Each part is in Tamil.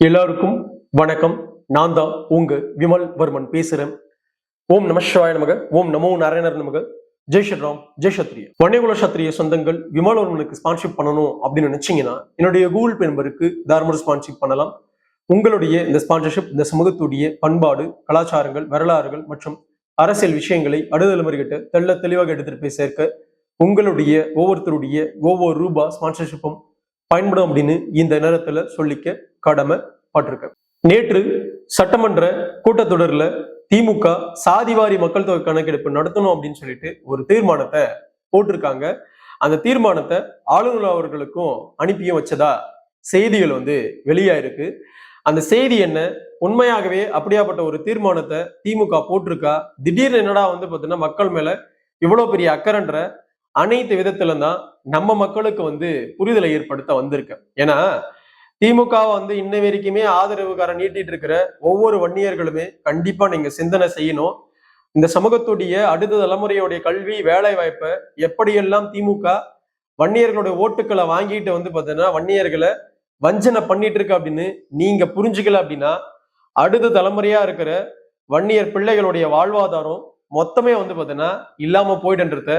எல்லாருக்கும் வணக்கம். நான் தான் உங்க விமல் வர்மன் பேசுறேன். ஓம் நம நமக ஓம் நமோ நாராயணர் நமக. ஜெய் ஸ்ரீராம் ஜெய் சத்ரிய வன்னியகுல சத்திரிய சொந்தங்கள் விமல் வர்மனுக்கு ஸ்பான்ஷிப் பண்ணணும் அப்படின்னு நினைச்சீங்கன்னா என்னுடைய கூகுள் பே நம்பருக்கு தாராளமாக ஸ்பான்ஷிப் பண்ணலாம். உங்களுடைய இந்த ஸ்பான்சர்ஷிப் இந்த சமூகத்துடைய பண்பாடு கலாச்சாரங்கள் வரலாறுகள் மற்றும் அரசியல் விஷயங்களை அடுதலைமுறைகிட்ட தெள்ள தெளிவாக எடுத்துட்டு போய் சேர்க்க உங்களுடைய ஒவ்வொருத்தருடைய ஒவ்வொரு ரூபா ஸ்பான்சர்ஷிப்பும் பயன்படும் அப்படின்னு இந்த நேரத்தில் சொல்லிக்க கடமைப்பட்டிருக்கு நேற்று சட்டமன்ற கூட்டத்தொடரில் திமுக சாதிவாரி மக்கள் தொகை கணக்கெடுப்பு நடத்தணும் அப்படின்னு சொல்லிட்டு ஒரு தீர்மானத்தை போட்டிருக்காங்க. அந்த தீர்மானத்தை ஆளுநர் அவர்களுக்கும் அனுப்பியும் வச்சதா செய்திகள் வந்து வெளியாயிருக்கு. அந்த செய்தி என்ன? உண்மையாகவே அப்படியாப்பட்ட ஒரு தீர்மானத்தை திமுக போட்டிருக்கா? திடீர்னு என்னடா வந்து பார்த்தீங்கன்னா மக்கள் மேல இவ்வளோ பெரிய அக்கறைன்ற அனைத்து விதத்துல தான் நம்ம மக்களுக்கு வந்து புரிதலை ஏற்படுத்த வந்திருக்கு. ஏன்னா திமுக வந்து இன்ன வரைக்குமே ஆதரவுக்காரன் நீட்டிட்டு இருக்கிற ஒவ்வொரு வன்னியர்களுமே கண்டிப்பா நீங்க சிந்தனை செய்யணும். இந்த சமூகத்துடைய அடுத்த தலைமுறையுடைய கல்வி வேலை வாய்ப்பை எப்படியெல்லாம் திமுக வன்னியர்களுடைய ஓட்டுக்களை வாங்கிட்டு வந்து பார்த்தீங்கன்னா வன்னியர்களை வஞ்சனை பண்ணிட்டு இருக்கு அப்படின்னு நீங்க புரிஞ்சுக்கல அப்படின்னா அடுத்த தலைமுறையா இருக்கிற வன்னியர் பிள்ளைகளுடைய வாழ்வாதாரம் மொத்தமே வந்து பார்த்தீங்கன்னா இல்லாம போயிடுன்றத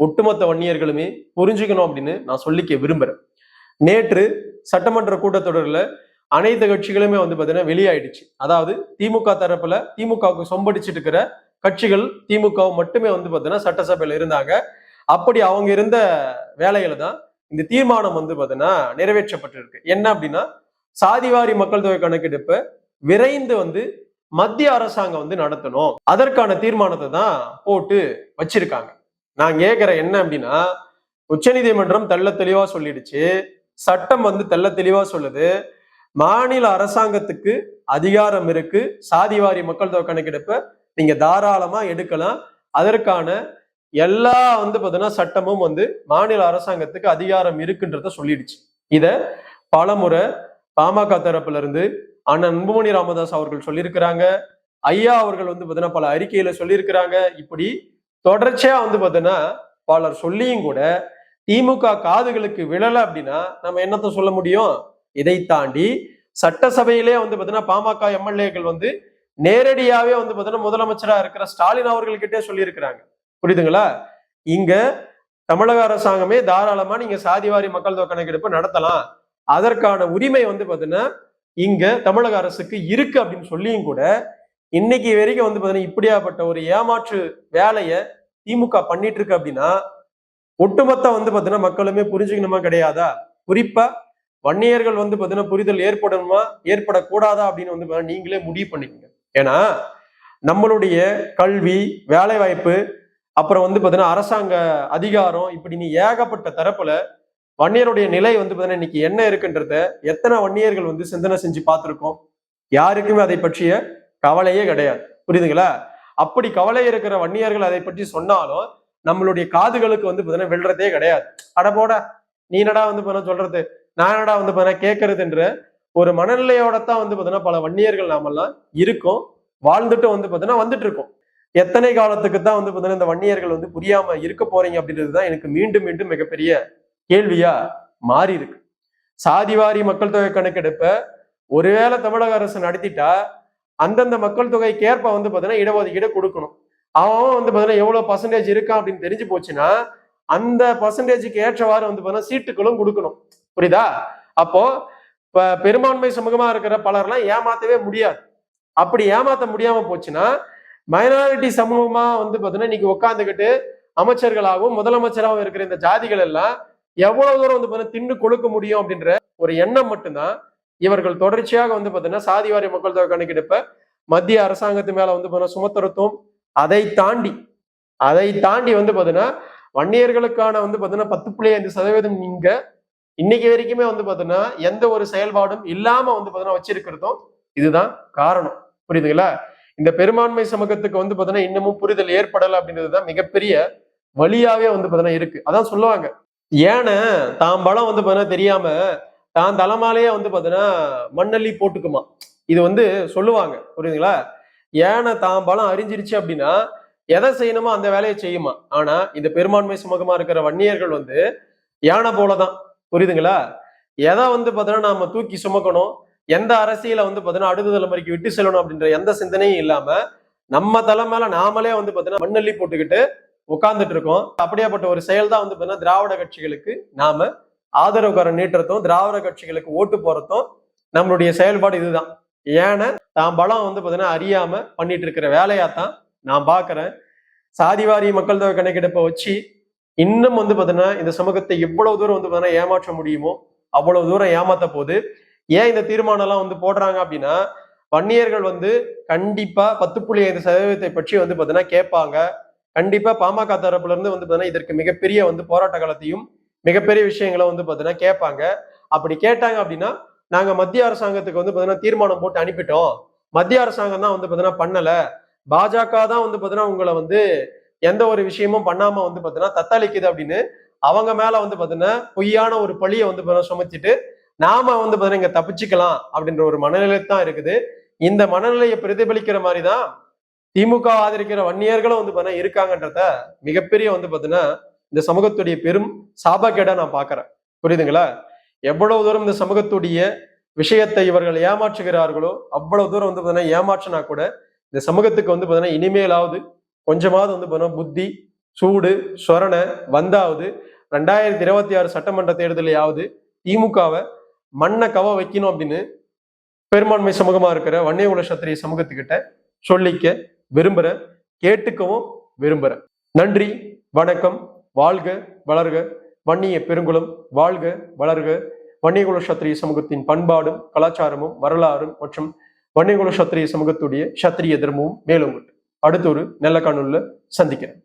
ஒட்டுமொத்த வன்னியர்களுமே புரிஞ்சுக்கணும் அப்படின்னு நான் சொல்லிக்க விரும்புறேன். நேற்று சட்டமன்ற கூட்டத்தொடரில் அனைத்து கட்சிகளுமே வந்து பார்த்தீங்கன்னா வெளியாயிடுச்சு. அதாவது திமுக தரப்புல திமுகவுக்கு சொம்படிச்சிட்டு இருக்கிற கட்சிகள் திமுக மட்டுமே வந்து பார்த்தீங்கன்னா சட்டசபையில் இருந்தாங்க. அப்படி அவங்க இருந்த வேலையில தான் இந்த தீர்மானம் வந்து பார்த்தீங்கன்னா நிறைவேற்றப்பட்டிருக்கு. என்ன அப்படின்னா சாதிவாரி மக்கள் தொகை கணக்கெடுப்பை விரைந்து வந்து மத்திய அரசாங்கம் வந்து நடத்தணும். அதற்கான தீர்மானத்தை தான் போட்டு வச்சிருக்காங்க. நான் கேட்கிறேன் என்ன அப்படின்னா உச்சநீதிமன்றம் தெள்ள தெளிவா சொல்லிடுச்சு. சட்டம் வந்து தெல்ல தெளிவா சொல்லுது. மாநில அரசாங்கத்துக்கு அதிகாரம் இருக்கு. சாதிவாரி மக்கள் தொகை கணக்கெடுப்பை நீங்க தாராளமா எடுக்கலாம். அதற்கான எல்லா வந்து பார்த்தீங்கன்னா சட்டமும் வந்து மாநில அரசாங்கத்துக்கு அதிகாரம் இருக்குன்றத சொல்லிடுச்சு. இத பலமுறை பாமக தரப்புல இருந்து அண்ணன் அன்புமணி ராமதாஸ் அவர்கள் சொல்லியிருக்கிறாங்க. ஐயா அவர்கள் வந்து பார்த்தீங்கன்னா பல அறிக்கையில சொல்லியிருக்கிறாங்க. இப்படி தொடர்ச்சியா வந்து பார்த்தீங்கன்னா பலர் சொல்லியும் கூட திமுக காதுகளுக்கு விழல அப்படின்னா நம்ம என்னத்த சொல்ல முடியும்? இதை தாண்டி சட்டசபையிலே வந்து பார்த்தீங்கன்னா பாமக எம்எல்ஏக்கள் வந்து நேரடியாவே வந்து பார்த்தீங்கன்னா முதலமைச்சரா இருக்கிற ஸ்டாலின் அவர்கள்கிட்டே சொல்லியிருக்கிறாங்க. புரியுதுங்களா? இங்க தமிழக அரசாங்கமே தாராளமா நீங்க சாதிவாரி மக்கள் தொகை கணக்கெடுப்பு நடத்தலாம். அதற்கான உரிமை வந்து பாத்தீங்கன்னா இங்க தமிழக அரசுக்கு இருக்கு அப்படின்னு சொல்லியும் கூட இன்னைக்கு வரைக்கும் வந்து பாத்தீங்கன்னா இப்படியாப்பட்ட ஒரு ஏமாற்று வேலையை திமுக பண்ணிட்டு இருக்கு அப்படின்னா ஒட்டுமொத்த வந்து பாத்தீங்கன்னா மக்களுமே புரிஞ்சுக்கணுமா கிடையாதா? குறிப்பா வன்னியர்கள் வந்து பாத்தீங்கன்னா புரிதல் ஏற்படணுமா? ஏற்படக்கூடாதா அப்படின்னு வந்து பார்த்தீங்கன்னா நீங்களே முடிவு பண்ணிக்கோங்க. ஏன்னா நம்மளுடைய கல்வி வேலை வாய்ப்பு அப்புறம் வந்து பாத்தீங்கன்னா அரசாங்க அதிகாரம் இப்படி நீ ஏகப்பட்ட தரப்புல வன்னியருடைய நிலை வந்து பாத்தீங்கன்னா இன்னைக்கு என்ன இருக்குன்றத எத்தனை வன்னியர்கள் வந்து சிந்தனை செஞ்சு பார்த்திருக்கோம்? யாருக்குமே அதை பற்றிய கவலையே கிடையாது. புரியுதுங்களா? அப்படி கவலை இருக்கிற வன்னியர்கள் அதை பற்றி சொன்னாலும் நம்மளுடைய காதுகளுக்கு வந்து பாத்தீங்கன்னா வெல்றதே கிடையாது. அட போட நீ என்னடா வந்து பாத்தீங்கன்னா சொல்றது? நான் என்னடா வந்து பாத்தீங்கன்னா கேட்கறதுன்ற ஒரு மனநிலையோட தான் வந்து பாத்தீங்கன்னா பல வன்னியர்கள் நாமெல்லாம் இருக்கோம். வாழ்ந்துட்டு வந்து பாத்தீங்கன்னா வந்துட்டு இருக்கோம் எத்தனை காலத்துக்கு தான் வந்து பாத்தீங்கன்னா இந்த வன்னியர்கள் வந்து புரியாம இருக்க போறீங்க அப்படின்றது தான் எனக்கு மீண்டும் மீண்டும் மிகப்பெரிய கேள்வியா மாறி இருக்கு சாதிவாரி மக்கள் தொகை கணக்கெடுப்ப ஒருவேளை தமிழக அரசு நடத்திட்டா அந்தந்த மக்கள் தொகைக்கு ஏற்ப வந்து பாத்தீங்கன்னா இடஒதுக்கீடு கொடுக்கணும். அவன் வந்து பாத்தீங்கன்னா எவ்வளவு பர்சன்டேஜ் இருக்கான் அப்படின்னு தெரிஞ்சு போச்சுன்னா அந்த பர்சன்டேஜுக்கு ஏற்றவாறு வந்து பார்த்தீங்கன்னா சீட்டுகளும் கொடுக்கணும். புரியுதா? அப்போ இப்போ பெரும்பான்மை சமூகமா இருக்கிற பலர்லாம் ஏமாத்தவே முடியாது. அப்படி ஏமாத்த முடியாம போச்சுன்னா மைனாரிட்டி சமூகமா வந்து பாத்தீங்கன்னா இன்னைக்கு உட்காந்துக்கிட்டு அமைச்சர்களாகவும் முதலமைச்சராகவும் இருக்கிற இந்த ஜாதிகள் எல்லாம் எவ்வளவு தூரம் வந்து பாத்தீங்கன்னா தின்னு கொடுக்க முடியும் அப்படின்ற ஒரு எண்ணம் மட்டும்தான் இவர்கள் தொடர்ச்சியாக வந்து பாத்தீங்கன்னா சாதிவாரி மக்கள் தொகை கணக்கெடுப்பை மத்திய அரசாங்கத்து மேல வந்து பார்த்தீங்கன்னா சுமத்துறத்தும் அதை தாண்டி அதை தாண்டி வந்து பார்த்தீங்கன்னா வன்னியர்களுக்கான வந்து பார்த்தீங்கன்னா பத்து புள்ளி ஐந்து சதவீதம் நீங்க இன்னைக்கு வரைக்குமே வந்து பார்த்தீங்கன்னா எந்த ஒரு செயல்பாடும் இல்லாம வந்து பார்த்தீங்கன்னா வச்சிருக்கிறதும் இதுதான் காரணம். புரியுதுங்களா? இந்த பெரும்பான்மை சமூகத்துக்கு வந்து பார்த்தீங்கன்னா இன்னமும் புரிதல் ஏற்படலை அப்படின்றதுதான் மிகப்பெரிய வழியாவே வந்து பார்த்தீங்கன்னா இருக்கு. அதான் சொல்லுவாங்க. ஏன்னு தான் பலம் வந்து பார்த்தீங்கன்னா தெரியாம தான் தலைமாலேயே வந்து பார்த்தீங்கன்னா மண்ணள்ளி போட்டுக்குமா. இது வந்து சொல்லுவாங்க. புரியுதுங்களா? ஏனை தான் பலம் அறிஞ்சிருச்சு அப்படின்னா எதை செய்யணுமோ அந்த வேலையை செய்யுமா? ஆனா இந்த பெரும்பான்மை சுமகமா இருக்கிற வன்னியர்கள் வந்து யானை போலதான். புரியுதுங்களா? எதை வந்து பாத்தீங்கன்னா நாம தூக்கி சுமக்கணும் எந்த அரசியலை வந்து பார்த்தீங்கன்னா அடுத்த தலைமுறைக்கு விட்டு செல்லணும் அப்படின்ற எந்த சிந்தனையும் இல்லாம நம்ம தலை மேல நாமளே வந்து பார்த்தீங்கன்னா மண்ணள்ளி போட்டுக்கிட்டு உட்கார்ந்துட்டு இருக்கோம். அப்படியாப்பட்ட ஒரு செயல் தான் வந்து பார்த்தீங்கன்னா திராவிட கட்சிகளுக்கு நாம ஆதரவுக்காரன் நீட்டுறதும் திராவிட கட்சிகளுக்கு ஓட்டு போறதும் நம்மளுடைய செயல்பாடு இதுதான். ஏன்னா தான் பலம் வந்து பார்த்தீங்கன்னா அறியாம பண்ணிட்டு இருக்கிற வேலையாத்தான் நான் பாக்குறேன். சாதிவாரி மக்கள் தொகை கணக்கெடுப்பை வச்சு இன்னும் வந்து பார்த்தீங்கன்னா இந்த சமூகத்தை எவ்வளவு தூரம் வந்து பார்த்தீங்கன்னா ஏமாற்ற முடியுமோ அவ்வளவு தூரம் ஏமாத்த போகுது. ஏன் இந்த தீர்மானம்லாம் வந்து போடுறாங்க அப்படின்னா வன்னியர்கள் வந்து கண்டிப்பா பத்து புள்ளி ஐந்து சதவீதத்தை பற்றி வந்து பார்த்தீங்கன்னா கேட்பாங்க. கண்டிப்பா பாமக தரப்புல இருந்து வந்து பார்த்தீங்கன்னா இதற்கு மிகப்பெரிய வந்து போராட்ட காலத்தையும் மிகப்பெரிய விஷயங்களை வந்து பார்த்தீங்கன்னா கேட்பாங்க. அப்படி கேட்டாங்க அப்படின்னா நாங்க மத்திய அரசாங்கத்துக்கு வந்து பாத்தீங்கன்னா தீர்மானம் போட்டு அனுப்பிட்டோம். மத்திய அரசாங்கம் தான் வந்து பாத்தீங்கன்னா பண்ணல. பாஜக தான் வந்து பாத்தீங்கன்னா உங்களை வந்து எந்த ஒரு விஷயமும் பண்ணாம வந்து பாத்தீங்கன்னா தத்தளிக்குது அப்படின்னு அவங்க மேல வந்து பாத்தீங்கன்னா பொய்யான ஒரு பழியை வந்து பாத்தீங்கன்னா சுமத்திட்டு நாம வந்து பாத்தீங்கன்னா இங்க தப்பிச்சுக்கலாம் அப்படின்ற ஒரு மனநிலை தான் இருக்குது. இந்த மனநிலையை பிரதிபலிக்கிற மாதிரி தான் திமுக ஆதரிக்கிற வன்னியர்களும் வந்து பாத்தீங்கன்னா இருக்காங்கன்றத மிகப்பெரிய வந்து பாத்தீங்கன்னா இந்த சமூகத்துடைய பெரும் சாபக்கேடா நான் பாக்குறேன். புரியுதுங்களா? எவ்வளவு தூரம் இந்த சமூகத்துடைய விஷயத்தை இவர்கள் ஏமாற்றுகிறார்களோ அவ்வளவு தூரம் வந்து பாத்தீங்கன்னா ஏமாற்றினா கூட இந்த சமூகத்துக்கு வந்து பார்த்தீங்கன்னா இனிமேலாவது கொஞ்சமாவது வந்து பாத்தீங்கன்னா புத்தி சூடு சொரணை வந்தாவது ரெண்டாயிரத்தி இருபத்தி ஆறு சட்டமன்ற தேர்தலையாவது திமுகவை மண்ணை கவ வைக்கணும் அப்படின்னு பெரும்பான்மை சமூகமா இருக்கிற வன்னியகுல சத்திரிய சமூகத்துக்கிட்ட சொல்லிக்க விரும்புற கேட்டுக்கவும் விரும்புறேன். நன்றி வணக்கம் வாழ்க வளர்க. வன்னிய பெருங்குளம் வாழ்க வளர்க. வன்னியகுல சத்திரிய சமூகத்தின் பண்பாடும் கலாச்சாரமும் வரலாறும் மற்றும் வன்னியகுல சத்திரிய சமூகத்துடைய சத்திரிய தர்மமும் மேலும் அடுத்த ஒரு நல்ல கண்ணுள்ள சந்திக்கிறேன்.